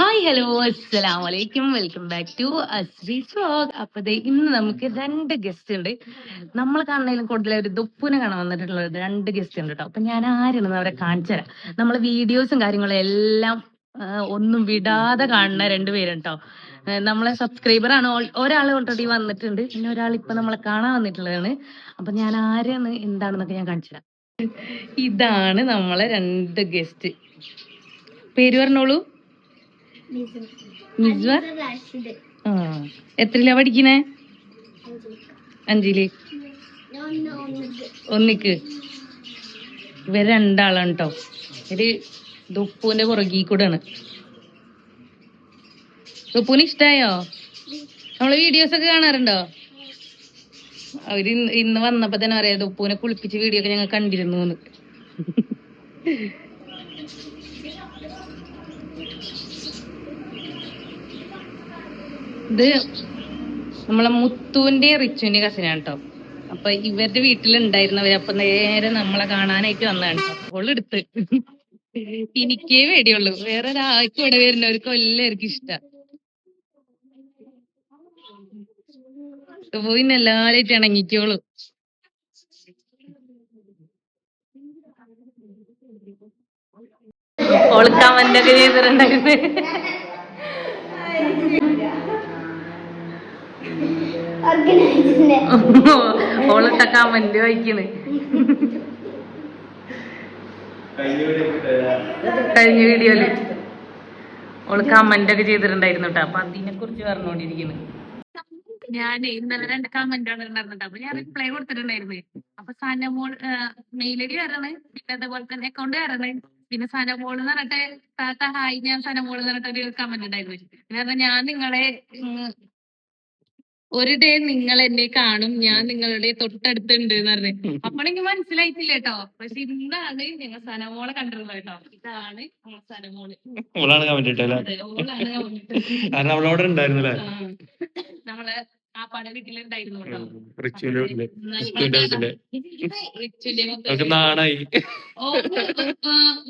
Hi hello അസ്സലാം വലൈക്കും welcome back to Asri vlog അപ്പൊ ഇന്ന് നമുക്ക് രണ്ട് ഗസ്റ്റ് ഉണ്ട്. നമ്മൾ കാണുന്നതിലും കൂടുതൽ ഒരു ദുപ്പുനെ കാണാൻ വന്നിട്ടുള്ള രണ്ട് ഗസ്റ്റ് ഉണ്ട് കേട്ടോ അപ്പൊ ഞാൻ ആരാണെന്ന് അവരെ കാണിച്ചു തരാം. നമ്മളെ വീഡിയോസും കാര്യങ്ങളും എല്ലാം ഒന്നും വിടാതെ കാണുന്ന രണ്ടുപേരും കേട്ടോ നമ്മളെ സബ്സ്ക്രൈബർ ആണ്. ഒരാൾ ഓൾറെഡി വന്നിട്ടുണ്ട്. പിന്നെ ഒരാൾ ഇപ്പൊ നമ്മളെ കാണാൻ വന്നിട്ടുള്ളതാണ്. അപ്പൊ ഞാൻ ആരാണ് എന്താണെന്നൊക്കെ ഞാൻ കാണിച്ചു തരാം. ഇതാണ് നമ്മളെ രണ്ട് ഗസ്റ്റ് പേര് പറഞ്ഞോളൂ. മിസ്വ ആ. എത്രയിലാ പഠിക്കണേ? അഞ്ചിൽ. ഒന്നിക്ക്. ഇവർ രണ്ടാളാണ് കേട്ടോ ഒരു ദുപ്പൂന്റെ പുറകി കൂടെയാണ്. ദുപ്പൂന് ഇഷ്ടായോ? നമ്മൾ വീഡിയോസ് ഒക്കെ കാണാറുണ്ടോ? അവർ ഇന്ന് ഇന്ന് വന്നപ്പോ തന്നെ പറയാ ദുപ്പൂനെ കുളിപ്പിച്ച് വീഡിയോ ഒക്കെ ഞങ്ങൾ കണ്ടിരുന്നു എന്ന്. ഇത് നമ്മളെ മുത്തുവിന്റെ റിച്ചുവിന്റെ കസിനാണ് കേട്ടോ അപ്പൊ ഇവരുടെ വീട്ടിലുണ്ടായിരുന്നവര് അപ്പൊ നേരെ നമ്മളെ കാണാനായിട്ട് വന്നതാണ് എടുത്ത്. എനിക്കേ പേടിയുള്ളൂ. വേറെ ഒരാൾക്കും ഇവിടെ വരുന്നവർക്കും എല്ലാവർക്കും ഇഷ്ട. പോയി എല്ലാരായിട്ട് ഇണങ്ങിക്കോളൂ. ഒളുക്കാൻ വന്നൊക്കെ ചെയ്തിട്ടുണ്ടായിരുന്നു. ഓളിട്ട കമന്റ് വായിക്കണ്. കഴിഞ്ഞ വീഡിയോയിൽ ഓൾ കമന്റ് ഒക്കെ ചെയ്തിട്ടുണ്ടായിരുന്നു കേട്ടോ അപ്പൊ അതിനെ കുറിച്ച് പറഞ്ഞോണ്ടിരിക്കുന്നു ഞാൻ ഇന്നലെ രണ്ട് കമന്റ് ആണ് ഉണ്ടായിരുന്നത് അപ്പൊ ഞാൻ റിപ്ലൈ കൊടുത്തിട്ടുണ്ടായിരുന്നു. അപ്പൊ സനമോൾ മെയിൽ ഐ ഡി വരണേ പിന്നെ അതേപോലെ തന്നെ അക്കൗണ്ട് വരണേ. പിന്നെ സനമോൾ എന്ന് പറഞ്ഞിട്ട് താത്ത ഹായ് ഞാൻ സനമോൾ എന്ന് പറഞ്ഞിട്ട് ഒരു കമന്റ് ഉണ്ടായിരുന്നു. പിന്നെ ഞാൻ നിങ്ങളെ ഒരു ഡേ നിങ്ങൾ എന്നെ കാണും ഞാൻ നിങ്ങളുടെ തൊട്ടടുത്തുണ്ട് എന്ന് പറഞ്ഞു അപ്പോഴെനിക്ക് മനസ്സിലായിട്ടില്ല കേട്ടോ പക്ഷെ ഇന്നാണ് ഞങ്ങൾ സനമോളെ കണ്ടിട്ടുള്ളത് കേട്ടോ ഇതാണ് സനമോൾ ഓളാണ് കാരണം ഉണ്ടായിരുന്നല്ലേ. നമ്മളെ ആ പട വീട്ടിലുണ്ടായിരുന്നു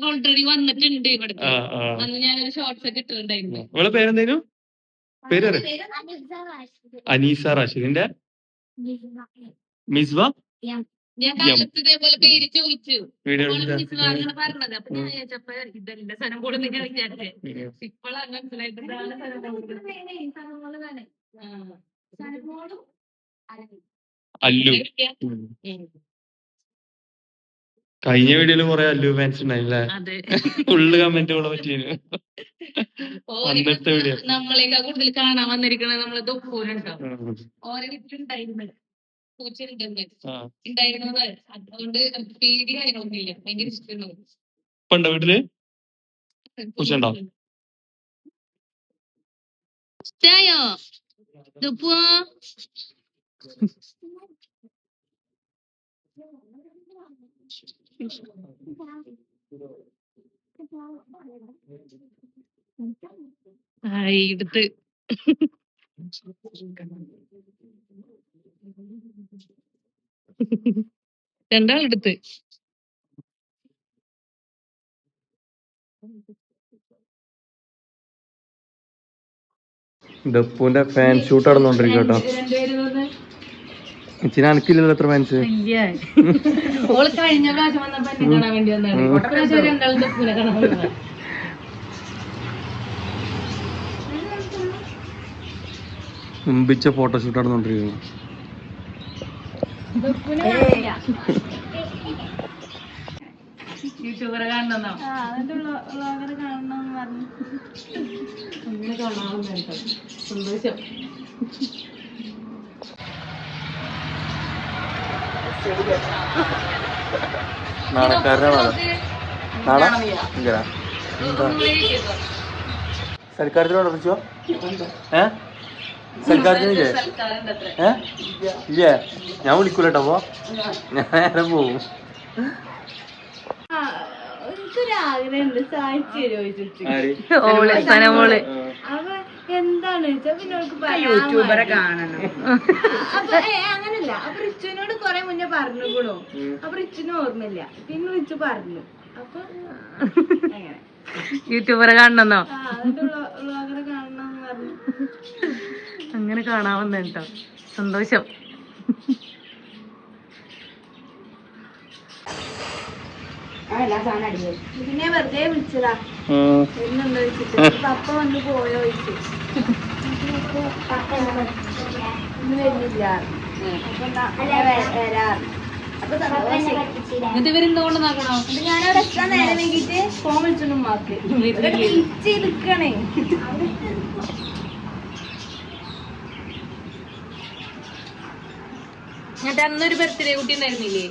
ഓൾറെഡി വന്നിട്ടുണ്ട് ഇവിടെ അന്ന് ഞാനൊരു ഷോർട്സ് ഒക്കെ ഇട്ടിട്ടുണ്ടായിരുന്നു അവളെ പേരെന്തേനു പേര് അനീസ റാഷിദിന്റെ മിസ്വ ഞാൻ കാലത്ത് ഇതേപോലെ പേര് ചോദിച്ചു. വീഡിയോ ഓൾ പറഞ്ഞത് അപ്പൊ ഞാൻ വിചാരിച്ചപ്പോ ഇതെന്റെ സ്ഥലം കൂടുന്ന ഞാൻ വിചാരിച്ചേ. ഇപ്പോഴാണ് മനസ്സിലായിട്ട് ഇതാണ് സ്ഥലം കൂടുന്നത്. ആ. അല്ലു. കഴിഞ്ഞ വീഡിയോയിൽ കൊറേ അല്ലു ഫാൻസ് ഉണ്ടായില്ലേ ഫുള്ള് കമന്റുകളെ പറ്റിയിരുന്നു അന്നത്തെ വീഡിയോ. നമ്മളെക്കാ കൂടുതൽ കാണാൻ വന്നിരിക്കണത് നമ്മളെ ദുഃഖൂരുണ്ടോ ഓരോ വീട്ടിലുണ്ടായിരുന്നു. പൂച്ച ഉണ്ടെന്ന് ഉണ്ടായിരുന്നത്. അതുകൊണ്ട് പേടി ഭയങ്കര ഇഷ്ടമാണ് ഇപ്പൊ ഉണ്ടോ വീട്ടിൽ? പൂച്ചയുണ്ടോ? ഇഷ്ടായോ? ദുപ്പു ആയി എടുത്ത്. രണ്ടാളെടുത്ത് ഡപ്പുവിന്റെ ഫാൻ ഷൂട്ട് നടന്നുകൊണ്ടിരിക്കും കേട്ടോ. ഇച്ചിരി അനക്കില്ലല്ലോ എത്ര ഫാൻസ് ഓൾ കഴിഞ്ഞ പ്രാവശ്യം വന്നപ്പോ എന്നെ കാണാൻ വേണ്ടി വന്നതാണ്. ഉം. പ്രാവശ്യം രണ്ടാളും ദുഃഖൂനെ കാണാൻ വന്നതാണ്. മുമ്പിച്ച ഫോട്ടോഷൂട്ട് നടന്നുകൊണ്ടിരിക്കുന്നു യൂട്യൂബറെ കാണണമെന്നോ? അങ്ങനെ കാണാവുന്ന പറഞ്ഞു. നാണക്കാരനാണ് നാളെ ഇല്ല സൽക്കാരത്തിനോട് ഏ? സൽക്കാരത്തിനില്ലേ ഏ? ഇല്ലേ? ഞാൻ വിളിക്കൂല കേട്ടോ അപ്പൊ. ഞാൻ നേരെ പോവും. എനിക്കൊരാഗ്രഹമുണ്ട്. എന്താണ്? യൂട്യൂബറെ കാണണം. അങ്ങനല്ല. അപ്പൊ റിച്ചുവിനോട് കൊറേ മുന്നേ പറഞ്ഞുകൂടോ. അപ്പൊ റിച്ചുന് ഓർമ്മയില്ല. പിന്നെ റിച്ചു പറഞ്ഞു. അപ്പൊ അങ്ങനെ. യൂട്യൂബറെ കാണണമെന്നോ വ്ളോഗറെ കാണണം അങ്ങനെ കാണാവുന്ന കേട്ടോ സന്തോഷം. പിന്നെ വെറുതെ വിളിച്ചതാ. ഉം. എന്നുണ്ടോ ചോദിച്ചിട്ട് പപ്പ വന്ന് പോയോ ഇന്ന് വരുന്നില്ല. ഞാനവിടെ എത്താൻ നേരം വൈകിട്ട് ഫോൺ വിളിച്ചോണ്ട് ഉമ്മാക്ക് ടീച്ച് നിക്കണേ എന്നിട്ട് അന്നൊരു ബർത്ത്ഡേ കുട്ടി ഉണ്ടായിരുന്നില്ലേ?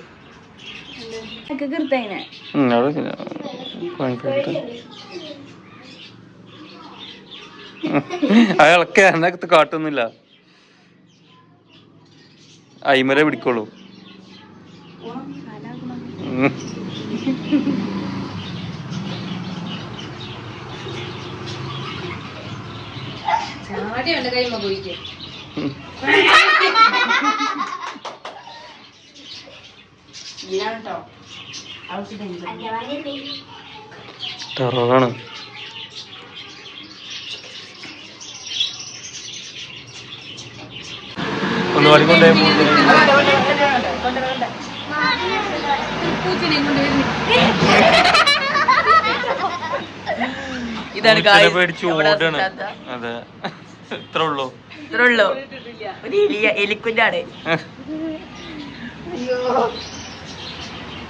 പണിക്കാർക്ക്. അയാളൊക്കെ എന്നകത്ത് കാട്ടുന്നില്ല അയിമരെ പിടിക്കോളൂ ആദ്യം ചാടി കൈമ പോയിക്ക് ഉം. ടെററാണ് ഒന്ന് പാടിക്കൊണ്ടേ പൂച്ചനെയും കൊണ്ട് വരുന്നു ഇതാണ് പേടിച്ച് ഓടാണ് അതെ ഇത്ര ഉള്ളൂ ഇത്രയുള്ളൂ ഒരു എലിയ എലിക്കുഞ്ഞാണ്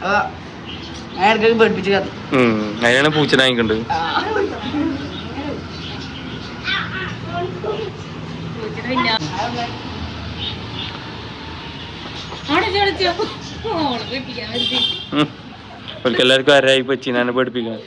അയാൾക്ക് പൂച്ച ഉം അതിനാണ് പൂച്ചനെ വാങ്ങിക്കണ്ട്. വേണ്ടി എല്ലാവർക്കും ആരായി പച്ചിനെ പഠിപ്പിക്കാൻ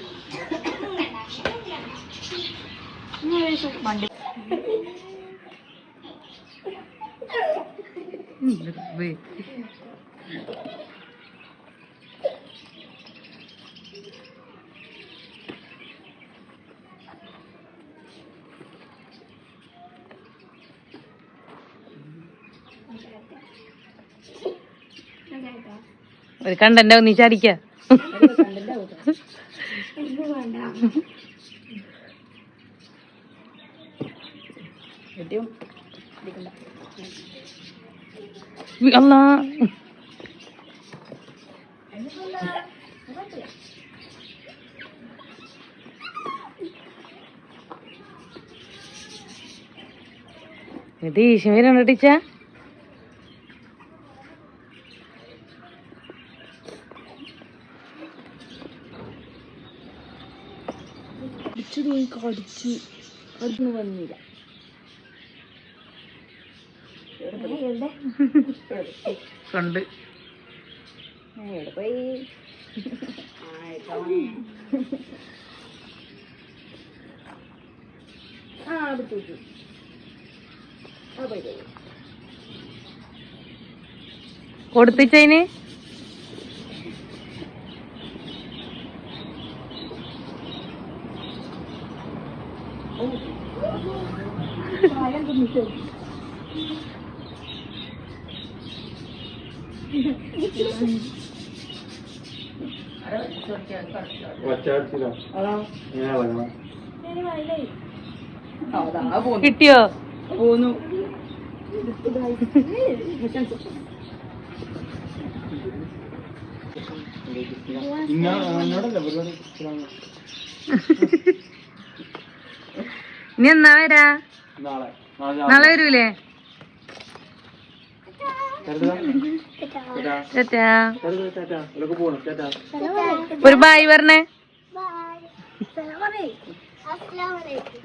ഒരു കണ്ടന്റ് ഒന്നിച്ചടിക്ക അല്ലാ. ഇത് വരണ ടീച്ച കടിച്ചു തൂങ്ങി കടിച്ചു അതൊന്നും വന്നില്ല കണ്ട്. എവിടെ പോയി? ആ അടുത്തു കൊടുത്തിച്ചതിന് കിട്ടിയോ? പോന്നു. ഇനി എന്നാ വരാ? നാളെ. നാളെ വരൂലേ. ഒരു ബായ് പറഞ്ഞേ.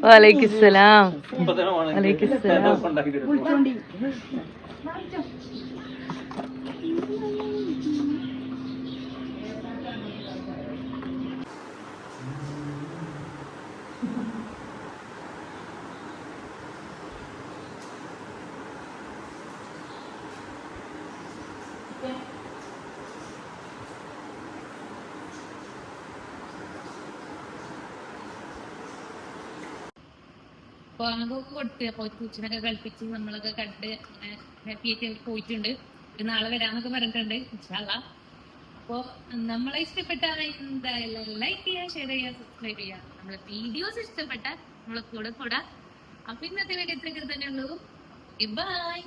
വലൈക്കുസലാം വലൈക്കുസലാം അപ്പൊ അതൊക്കെ കൊടുത്ത് അപ്പൊ പൂച്ചനൊക്കെ കളിപ്പിച്ച് നമ്മളൊക്കെ കണ്ട് ഹാപ്പി ആയിട്ട് പോയിട്ടുണ്ട്. നാളെ വരാന്നൊക്കെ പറഞ്ഞിട്ടുണ്ട് ഇൻഷാല്ല അപ്പൊ നമ്മളെ ഇഷ്ടപ്പെട്ട എന്തായാലും ലൈക്ക് ചെയ്യുക ഷെയർ ചെയ്യുക സബ്സ്ക്രൈബ് ചെയ്യുക നമ്മളെ വീഡിയോസ് ഇഷ്ടപ്പെട്ട നമ്മളെ കൂടെ കൂടാ അപ്പൊ ഇന്നത്തെ വീഡിയോ ഇത്രയൊക്കെ തന്നെ ഉള്ളൂ. ബൈ